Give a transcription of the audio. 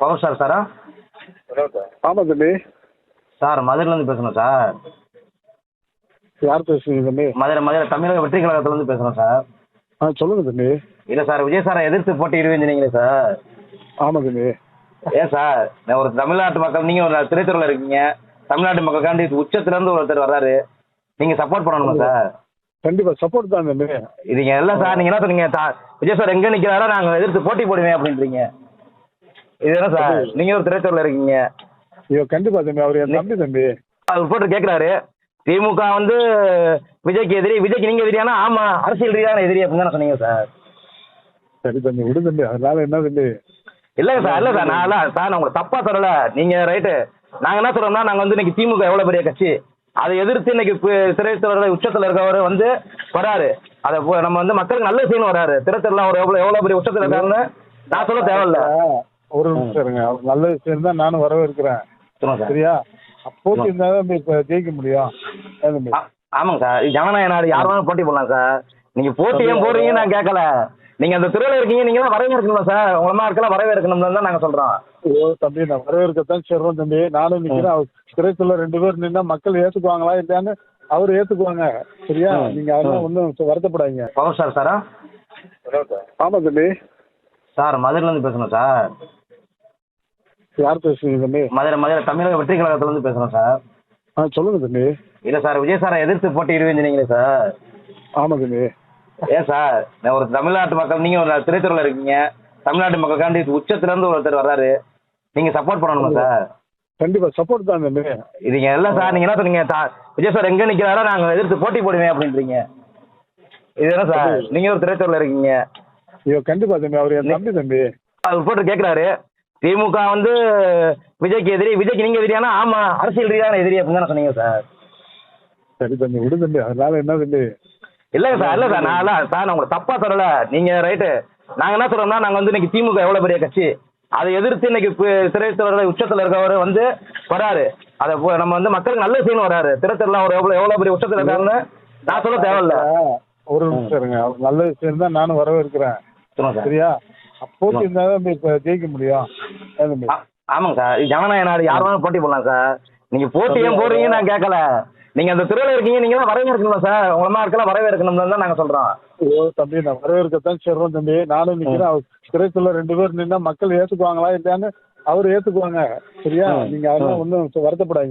Power star சாரா? ஆமாம் தம்பி. சார் மதுரையிலேருந்து பேசுகிறோம் சார். யார் பேசுறீங்க தம்பி? மதுரை மதுரை தமிழக வெற்றி கழகத்துலேருந்து பேசுகிறோம் சார். ஆ சொல்லுங்கள் தம்பி. இல்லை சார் விஜய் சாரை எதிர்த்து போட்டியிடுவேன் சொன்னீங்களே சார். ஆமாம் தம்பி. ஏன் சார்? நான் ஒரு தமிழ்நாட்டு மக்கள் நீங்கள் ஒரு திரைத்துறையில் இருக்கீங்க. தமிழ்நாட்டு மக்களுக்காண்டி உச்சத்துலேருந்து ஒருத்தர் வர்றாரு. நீங்கள் சப்போர்ட் பண்ணணுமா சார்? கண்டிப்பாக சப்போர்ட் தான் தம்பி. இதுங்க இல்லை சார் நீங்கள் என்ன சொன்னீங்க? விஜய் சார் எங்கே நிற்கிறாரோ நாங்கள் எதிர்த்து போட்டி போடுவேன் அப்படின்றீங்க. இது என்ன சார் நீங்கள் ஒரு திரைத்துறையில் இருக்கீங்க. ஐயோ கண்டிப்பாக தம்பி. அவர் என் தம்பி தம்பி. அவர் போட்டு கேட்குறாரு திமுக வந்து விஜய்க்கு எதிரி விஜய்க்கு நீங்கள் எதிரியானா ஆமாம் அரசியல் ரீதியான எதிரி அப்படின்னு தானே சொன்னீங்க சார். சரி தம்பி விடு தம்பி. அதனால என்ன தம்பி? இல்லைங்க சார் இல்லை சார். நான் சார் நான் உங்களை தப்பாக சொல்லலை. நீங்கள் ரைட்டு. நாங்கள் என்ன சொல்கிறோம்னா நாங்கள் வந்து இன்னைக்கு திமுக எவ்வளோ பெரிய கட்சி? அதை எதிர்த்து இன்னைக்கு திரைத்துறையில் உச்சத்தில் இருக்கவர் வந்து வராரு. அதை நம்ம வந்து மக்களுக்கு நல்ல செய்யணும் வராரு. திரைத்துறையில் அவர் எவ்வளோ எவ்வளோ பெரிய உச்சத்தில் இருக்காருன்னு நான் சொல்ல தேவையில்ல. ஒரு நிமிஷம் இருங்க. நல்ல விஷயம் தான் நானும் வரவேற்கிறேன். சார். சரியா? போட்டி இருந்தால் தான் இப்போ ஜெயிக்க முடியும். ஆமாங்க சார். ஜனநாயக நாடு யார் வேணாலும் போட்டி போடலாம் சார். நீங்கள் போட்டி ஏன் போடுறீங்கன்னு நான் கேட்கல. நீங்கள் அந்த துறையில் இருக்கீங்க நீங்கள் தான் வரவேற்கணும் சார். உங்களை மாதிரி இருக்கலாம் வரவேற்கணும்னு தான் நாங்கள் சொல்கிறோம் ஐயோ தம்பி நான் வரவேற்கத்தான் சொல்கிறேன் தம்பி. நானும் நிற்கிறேன் அவர் திரைத்துல ரெண்டு பேர் நின்னா மக்கள் ஏற்றுக்குவாங்களா இல்லையான்னு அவர் ஏற்றுக்குவாங்க சரியா? ம். நீங்கள் அதெல்லாம் ஒன்றும் வருத்தப்படாதீங்க. பவர் ஸ்டார் சாரா? ஆமாம் தம்பி. சார் மதுரையிலேருந்து பேசுகிறோம் சார். யார் பேசுறீங்க தம்பி? மதுரை மதுரை தமிழக வெற்றி கழகத்துலேருந்து பேசுகிறோம் சார். ஆ சொல்லுங்கள் தம்பி. இல்லை சார் விஜய் சாரை எதிர்த்து போட்டியிடுவேன் சொன்னீங்களே சார். ஆமாம் தம்பி. ஏன் சார்? நான் ஒரு தமிழ்நாட்டு மக்கள் நீங்கள் ஒரு திரைத்துறையில் இருக்கீங்க. தமிழ்நாட்டு மக்களுக்காண்டி உச்சத்துலேருந்து ஒருத்தர் வர்றாரு. நீங்கள் சப்போர்ட் பண்ணணுமா சார்? கண்டிப்பாக சப்போர்ட் தான் தம்பி. இதுங்க இல்லை சார் நீங்கள் என்ன சொன்னீங்க விஜய் சார் எங்கே நிற்கிறாரோ நாங்கள் எதிர்த்து போட்டி போடுவேன் அப்படின்றீங்க. இது என்ன சார்? நீங்கள் ஒரு திரைத்துறையில் இருக்கீங்க. ஐயோ கண்டிப்பாக தம்பி. அவர் என் தம்பி தம்பி. அவர் போட்டு கேட்குறாரு திமுக வந்து விஜய்க்கு எதிரி விஜய்க்கு நீங்கள் எதிரியானா ஆமாம் அரசியல் ரீதியான எதிரி அப்படின்னு தானே சொன்னீங்க சார். சரி தம்பி விடு தம்பி அதனால என்ன தம்பி? இல்லைங்க சார் இல்லை சார் நான் சார் நான் உங்களை தப்பாக சொல்லலை. நீங்கள் ரைட்டு. நாங்கள் என்ன சொல்கிறோம்னா நாங்கள் வந்து இன்னைக்கு திமுக எவ்வளோ பெரிய கட்சி? அதை எதிர்த்து இன்னைக்கு திரைத்துறையில் உச்சத்தில் இருக்கவர் வந்து வராரு. அதை நம்ம வந்து மக்களுக்கு நல்ல செய்யணும் வராரு. திரைத்துறையில் அவர் எவ்வளோ எவ்வளோ பெரிய உச்சத்தில் இருக்காருன்னு நான் சொல்ல தேவையில்ல. ஒரு நிமிஷம் இருங்க. நல்ல விஷயம் தான் நானும் வரவேற்கிறேன். சரியா? போட்டி இருந்தால் தான் இப்போ ஜெயிக்க முடியும். ஆமாங்க சார். ஜனநாயக நாடு. யார் வேணாலும் போட்டி போடலாம் சார். நீங்கள் போட்டி ஏன் போடுறீங்கன்னு நான் கேட்கல. நீங்கள் அந்த துறையில் இருக்கீங்க நீங்கள் தான் வரவேற்கணும் சார். உங்களை மாதிரி இருக்கலாம் வரவேற்கணும்னு தான் நாங்கள் சொல்கிறோம் ஐயோ தம்பி நான் வரவேற்கத்தான் சொல்கிறேன் தம்பி. நானும் அவர் திரைத்துல ரெண்டு பேர் நின்னா மக்கள் ஏற்றுக்குவாங்களா இல்லையான்னு அவர் ஏற்றுக்குவாங்க சரியா? நீங்கள் அதெல்லாம் ஒன்றும் வருத்தப்படாதீங்க.